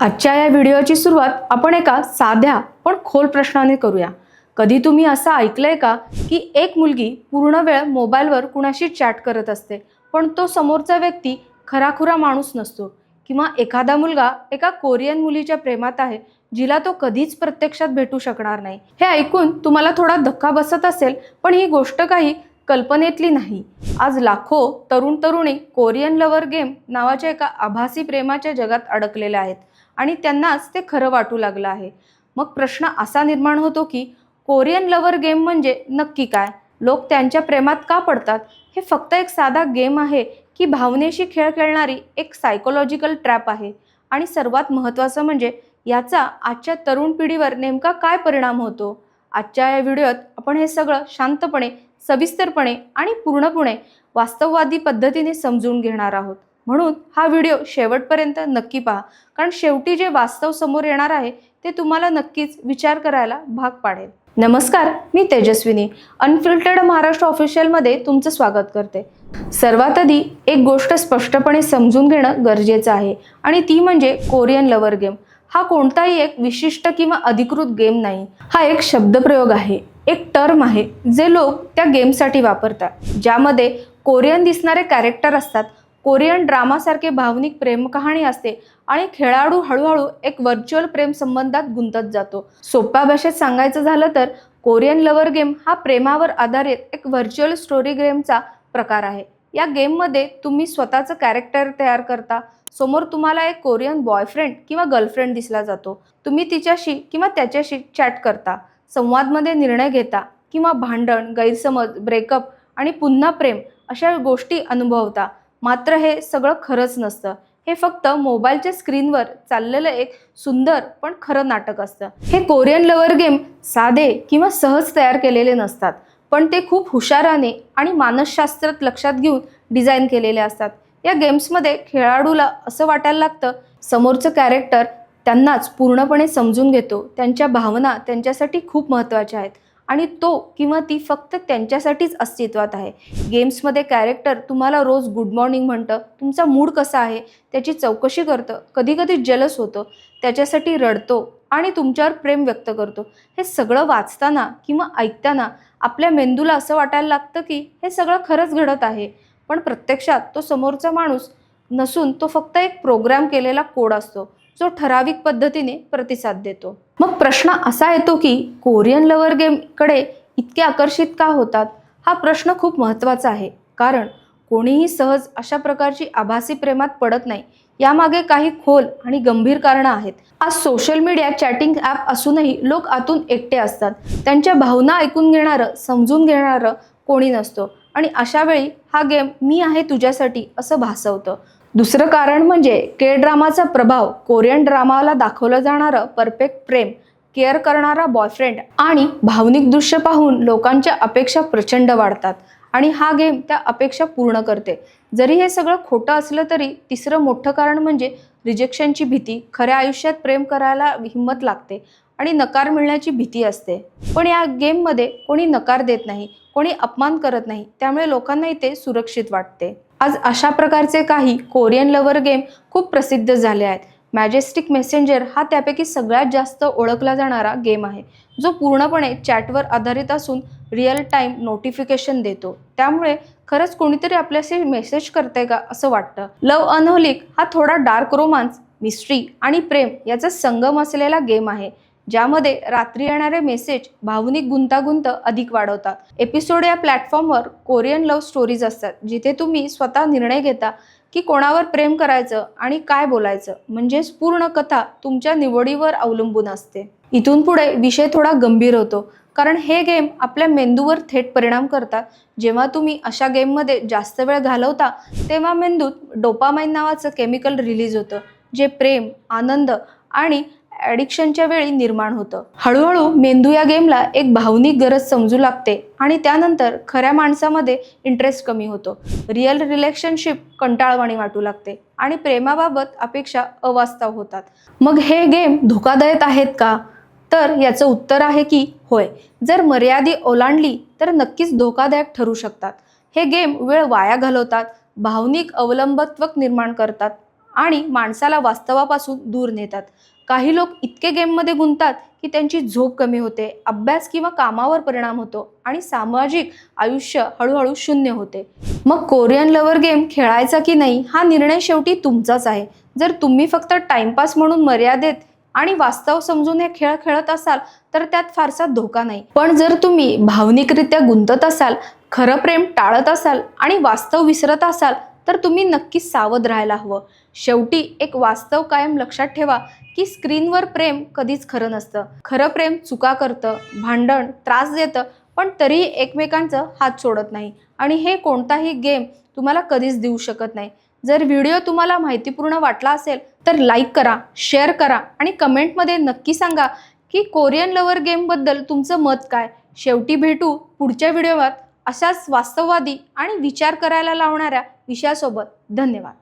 आजच्या या व्हिडिओची सुरुवात आपण एका साध्या पण खोल प्रश्नाने करूया. कधी तुम्ही असं ऐकलंय का की एक मुलगी पूर्ण वेळ मोबाईलवर कुणाशी चॅट करत असते पण तो समोरचा व्यक्ती खराखुरा माणूस नसतो किंवा एखादा मुलगा एका कोरियन मुलीच्या प्रेमात आहे जिला तो कधीच प्रत्यक्षात भेटू शकणार नाही. हे ऐकून तुम्हाला थोडा धक्का बसत असेल पण ही गोष्ट काही कल्पनेतली नाही. आज लाखो तरुण तरुणी कोरियन लवर गेम नावाच्या एका आभासी प्रेमाच्या जगात अडकलेल्या आहेत. आणि त्यांनाच ते खरं वाटू लागलं आहे. मग प्रश्न असा निर्माण होतो की कोरियन लवर गेम म्हणजे नक्की काय? लोक त्यांच्या प्रेमात का पडतात? हे फक्त एक साधा गेम आहे की भावनेशी खेळ खेळणारी एक सायकोलॉजिकल ट्रॅप आहे. आणि सर्वात महत्त्वाचं म्हणजे याचा आजच्या तरुण पिढीवर नेमका काय परिणाम होतो? आजच्या या व्हिडिओत आपण हे सगळं शांतपणे सविस्तरपणे आणि पूर्णपणे वास्तववादी पद्धतीने समजून घेणार आहोत. म्हणून हा व्हिडिओ शेवटपर्यंत नक्की पहा. कारण शेवटी जे वास्तव समोर येणार आहे ते तुम्हाला नक्कीच विचार करायला भाग पाडेल. नमस्कार मी तेजस्विनी. अनफिल्टर्ड महाराष्ट्र ऑफिशियलमध्ये तुमचं स्वागत करते. सर्वात आधी एक गोष्ट स्पष्टपणे समजून घेणं गरजेचं आहे आणि ती म्हणजे कोरियन लवर गेम हा कोणताही एक विशिष्ट किंवा अधिकृत गेम नाही. हा एक शब्दप्रयोग आहे. एक टर्म आहे जे लोक त्या गेमसाठी वापरतात. ज्यामध्ये कोरियन दिसणारे कॅरेक्टर असतात कोरियन ड्रामासारखे भावनिक प्रेमकहाणी असते आणि खेळाडू हळूहळू एक व्हर्च्युअल प्रेम संबंधात गुंतत जातो. सोप्या भाषेत सांगायचं झालं तर कोरियन लवर गेम हा प्रेमावर आधारित एक व्हर्च्युअल स्टोरी गेमचा प्रकार आहे. या गेममध्ये तुम्ही स्वतःचं कॅरेक्टर तयार करता समोर तुम्हाला एक कोरियन बॉयफ्रेंड किंवा गर्लफ्रेंड दिसला जातो. तुम्ही तिच्याशी किंवा त्याच्याशी चॅट करता संवादमध्ये निर्णय घेता किंवा भांडण गैरसमज ब्रेकअप आणि पुन्हा प्रेम अशा गोष्टी अनुभवता. मात्र हे सगळं खरंच नसतं. हे फक्त मोबाईलच्या स्क्रीनवर चाललेलं एक सुंदर पण खरं नाटक असतं. हे कोरियन लवर गेम साधे किंवा सहज तयार केलेले नसतात पण ते खूप हुशाराने आणि मानसशास्त्रात लक्षात घेऊन डिझाईन केलेले असतात. या गेम्समध्ये खेळाडूला असं वाटायला लागतं समोरचं कॅरेक्टर त्यांनाच पूर्णपणे समजून घेतो त्यांच्या भावना त्यांच्यासाठी खूप महत्त्वाच्या आहेत. आणि तो किंवा ती फक्त त्यांच्यासाठीच अस्तित्वात आहे. गेम्समध्ये कॅरेक्टर तुम्हाला रोज गुड मॉर्निंग म्हणतं तुमचा मूड कसा आहे त्याची चौकशी करतं कधीकधी जलस होतं त्याच्यासाठी रडतो आणि तुमच्यावर प्रेम व्यक्त करतो. हे सगळं वाचताना किंवा ऐकताना आपल्या मेंदूला असं वाटायला लागतं की हे सगळं खरंच घडत आहे. पण प्रत्यक्षात तो समोरचा माणूस नसून तो फक्त एक प्रोग्राम केलेला कोड असतो. जो ठराविक पद्धतीने प्रतिसाद देतो. मग प्रश्न असा येतो की कोरियन लवर गेमकडे इतके आकर्षित का होतात? हा प्रश्न खूप महत्त्वाचा आहे. कारण कोणीही सहज अशा प्रकारची आभासी प्रेमात पडत नाही. यामागे काही खोल आणि गंभीर कारणं आहेत. आज सोशल मीडिया चॅटिंग ॲप असूनही लोक आतून एकटे असतात. त्यांच्या भावना ऐकून घेणारं समजून घेणारं कोणी नसतो. आणि अशावेळी हा गेम मी आहे तुझ्यासाठी असं भासवतं. दुसरं कारण म्हणजे के ड्रामाचा प्रभाव कोरियन ड्रामाला दाखवलं जाणारं परफेक्ट प्रेम केअर करणारा बॉयफ्रेंड आणि भावनिक दृश्य पाहून लोकांच्या अपेक्षा प्रचंड वाढतात. आणि हा गेम त्या अपेक्षा पूर्ण करते. जरी हे सगळं खोटं असलं तरी तिसरं मोठं कारण म्हणजे रिजेक्शनची भीती. खऱ्या आयुष्यात प्रेम करायला हिंमत लागते. आणि नकार मिळण्याची भीती असते. पण या गेममध्ये कोणी नकार देत नाही कोणी अपमान करत नाही त्यामुळे लोकांना इथे सुरक्षित वाटते. आज अशा प्रकारचे काही कोरियन लवर गेम खूप प्रसिद्ध झाले आहेत. मॅजेस्टिक मेसेंजर हा त्यापैकी सगळ्यात जास्त ओळखला जाणारा गेम आहे जो पूर्णपणे चॅटवर आधारित असून रिअल टाईम नोटिफिकेशन देतो. त्यामुळे खरंच कोणीतरी आपल्याशी मेसेज करते का असं वाटतं. लव अनहोलिक हा थोडा डार्क रोमांस मिस्ट्री आणि प्रेम याचा संगम असलेला गेम आहे. ज्यामध्ये रात्री येणारे मेसेज भावनिक गुंतागुंत अधिक वाढवतात. एपिसोड या प्लॅटफॉर्मवर कोरियन लव्ह स्टोरीज असतात जिथे तुम्ही स्वतः निर्णय घेता की कोणावर प्रेम करायचं आणि काय बोलायचं म्हणजेच पूर्ण कथा तुमच्या निवडीवर अवलंबून असते. इथून पुढे विषय थोडा गंभीर होतो कारण हे गेम आपल्या मेंदूवर थेट परिणाम करतात. जेव्हा तुम्ही अशा गेममध्ये जास्त वेळ घालवता तेव्हा मेंदूत डोपामाइन नावाचं केमिकल रिलीज होतं जे प्रेम आनंद आणि ॲडिक्शनच्या वेळी निर्माण होतं. हळूहळू मेंदू या गेमला एक भावनिक गरज समजू लागते आणि त्यानंतर खऱ्या माणसामध्ये इंटरेस्ट कमी होतो. रिअल रिलेशनशिप कंटाळवाणी वाटू लागते आणि प्रेमाबाबत अपेक्षा अवास्तव होतात. मग हे गेम धोकादायक आहेत का? तर याचं उत्तर आहे की होय. जर मर्यादी ओलांडली तर नक्कीच धोकादायक ठरू शकतात. हे गेम वेळ वाया घालवतात भावनिक अवलंबत्व निर्माण करतात आणि माणसाला वास्तवापासून दूर नेतात. काही लोक इतके गेममध्ये गुंततात की त्यांची झोप कमी होते अभ्यास किंवा कामावर परिणाम होतो आणि सामाजिक आयुष्य हळूहळू शून्य होते. मग कोरियन लवर गेम खेळायचा की नाही हा निर्णय शेवटी तुमचाच आहे. जर तुम्ही फक्त टाइमपास म्हणून मर्यादेत आणि वास्तव समजून हे खेळ खेळत असाल तर त्यात फारसा धोका नाही. पण जर तुम्ही भावनिकरित्या गुंतत असाल खरं प्रेम टाळत असाल आणि वास्तव विसरत असाल तर तुम्ही नक्की सावध राहायला हवं. शेवटी एक वास्तव कायम लक्षात ठेवा की स्क्रीनवर प्रेम कधीच खरं नसतं. खरं प्रेम चुका करतं भांडण त्रास देतं पण तरीही एकमेकांचं हात सोडत नाही. आणि हे कोणताही गेम तुम्हाला कधीच देऊ शकत नाही. जर व्हिडिओ तुम्हाला माहितीपूर्ण वाटला असेल तर लाईक करा शेअर करा आणि कमेंटमध्ये नक्की सांगा की कोरियन लवर गेमबद्दल तुमचं मत काय? शेवटी भेटू पुढच्या व्हिडिओवर. अशाच वास्तववादी आणि विचार करायला लावणाऱ्या विषयासोबत धन्यवाद.